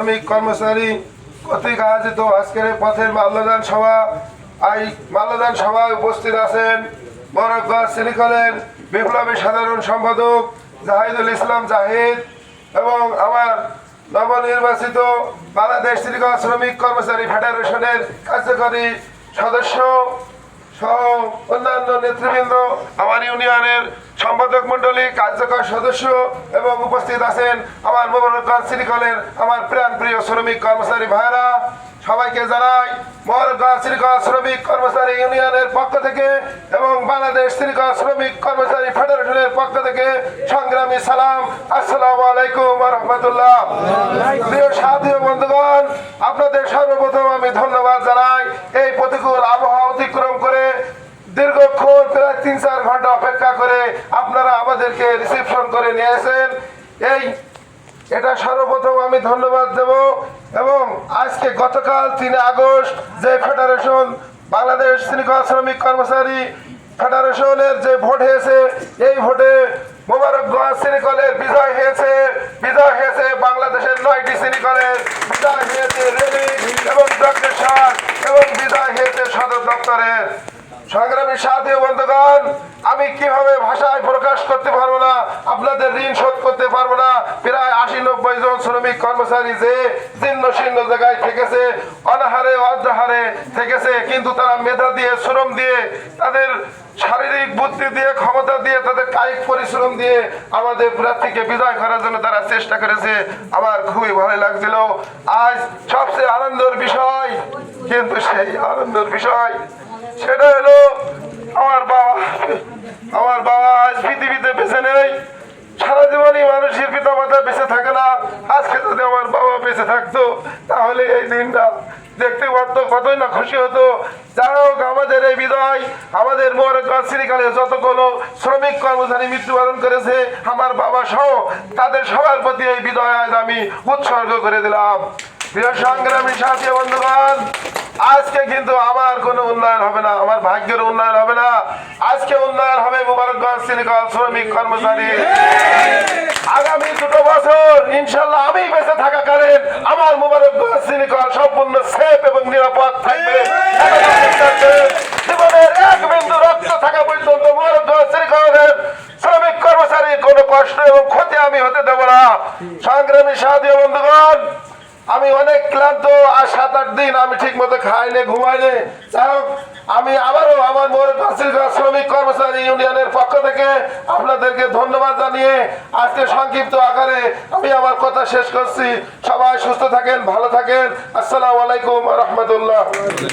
শ্রমিক কর্মচারী কর্তৃক আয়োজিত আজকের পথের মাল্যদান সভা। আই মাল্যদান সভায় উপস্থিত আছেন বরকগঞ্জ সিলিকলের বিপ্লবী সাধারণ সম্পাদক জাহিদুল ইসলাম জাহিদ এবং আমার নবনির্বাচিত বাংলাদেশ সিলিকল শ্রমিক কর্মচারী ফেডারেশনের কার্যকরী সদস্য অন্যান্য নেতৃবৃন্দ, আমার ইউনিয়নের সম্পাদক মন্ডলী কার্যকর সদস্য এবং উপস্থিত আছেন আমার মোবারকগঞ্জ সিরিকলের আমার প্রাণ প্রিয় শ্রমিক কর্মচারী ভাইরা সবাইকে জানাই, মোবারকগঞ্জ সিরিকল শ্রমিক কর্মচারী ইউনিয়নের পক্ষ থেকে এবং বাংলাদেশ সিরিকল শ্রমিক কর্মচারী ফেডারেশনের পক্ষ থেকে সংগ্রামী সালাম। আসসালামু আলাইকুম রহমতুল্লাহ। প্রিয় সাথী বন্ধুগণ আপনাদের সর্বপ্রথম আমি ধন্যবাদ জানাই এই প্রতিকূল আবহাওয়া অতিক্রম করে দীর্ঘক্ষণ প্রায় তিন চার ঘণ্টা অপেক্ষা করে আপনারা আমাদেরকে রিসিপশন করে নিয়ে এসেন এই, এটা সর্বপ্রথম আমি ধন্যবাদ দেব এবং আজকে গতকাল তিন আগস্ট যে ফেডারেশন বাংলাদেশ শ্রমিক শ্রমিক কর্মচারী ফেডারেশনের যে ভোট হয়েছে, এই ভোটে মোবারকগঞ্জ সিনিকলের বিজয় হয়েছে। বিজয় হয়েছে বাংলাদেশের নয়টি সিনিকলের বিজয় হয়েছে রেলি এবং ডক্টর এবং বিজয় হয়েছে সদর দপ্তরের। সংগ্রামী সাথী বন্ধুগণ, আমি কীভাবে ভাষায় প্রকাশ করতে পারব না, আপনাদের ঋণ শোধ করতে পারব না, প্রায় আশি নব্বই জন শ্রমিক কর্মচারী যে ছিন্ন শীর্ণ জায়গায় থেকেছে, অনাহারে অর্ধাহারে থেকেছে, কিন্তু তারা মেধা দিয়ে, শ্রম দিয়ে, তাদের শারীরিক বুদ্ধি দিয়ে, ক্ষমতা দিয়ে তাদের কায়িক পরিশ্রম দিয়ে আমাদের প্রার্থীকে বিজয় করার জন্য তারা চেষ্টা করেছে। আমার খুবই ভালো লাগছিল। আজ সবচেয়ে আনন্দের বিষয়, কিন্তু সেই আনন্দের বিষয় সেটা হলো, আমার বাবা আমার বাবা আজ পৃথিবীতে বেঁচে নেই। সারা জীবনই মানুষের পিতা মাতা বেঁচে থাকে না। আজকে যদি আমার বাবা বেঁচে থাকতো, তাহলে এই দিনটা দেখতে পারতো কতই না খুশি হতো। যাই হোক আমাদের এই বিদায়। আমাদের মোহরগাঁ শ্রীকালে যতগুলো শ্রমিক কর্মচারী মৃত্যুবরণ করেছে আমার বাবা সহ তাদের সবার প্রতি এই বিদায় আজ আমি উৎসর্গ করে দিলাম। প্রিয় সংগ্রামী সাথী বন্ধুগণ আজকে কিন্তু আমার কোনো উন্নয়ন হবে না আমার ভাগ্যের উন্নয়ন হবে না। আজকে উন্নয়ন হবে মুবারকগঞ্জ সিলিকল শ্রমিক কর্মচারী। আগামী দুটো বছর ইনশাল্লাহ আমি বেঁচে থাকাকালীন আমার মুবারকগঞ্জ সিলিকল সম্পূর্ণ সেফ এবং নিরাপদ থাকবে জীবনের এক বিন্দু রক্ত থাকা পর্যন্ত মুবারকগঞ্জ সিলিকলের শ্রমিক কর্মচারী কোনো কষ্ট এবং ক্ষতি আমি হতে দেব না। সংগ্রামী সাথী বন্ধুগণ, আমি অনেক ক্লান্ত আর সাত আট দিন আমি ঠিক মতো খাইনি হোক, আমি আবারও আমার মোর শ্রমিক কর্মচারী ইউনিয়নের পক্ষ থেকে আপনাদেরকে ধন্যবাদ জানিয়ে আজকে সংক্ষিপ্ত আকারে আমি আমার কথা শেষ করছি। সবাই সুস্থ থাকেন, ভালো থাকেন। আসসালামু আলাইকুম রহমতুল্লাহ।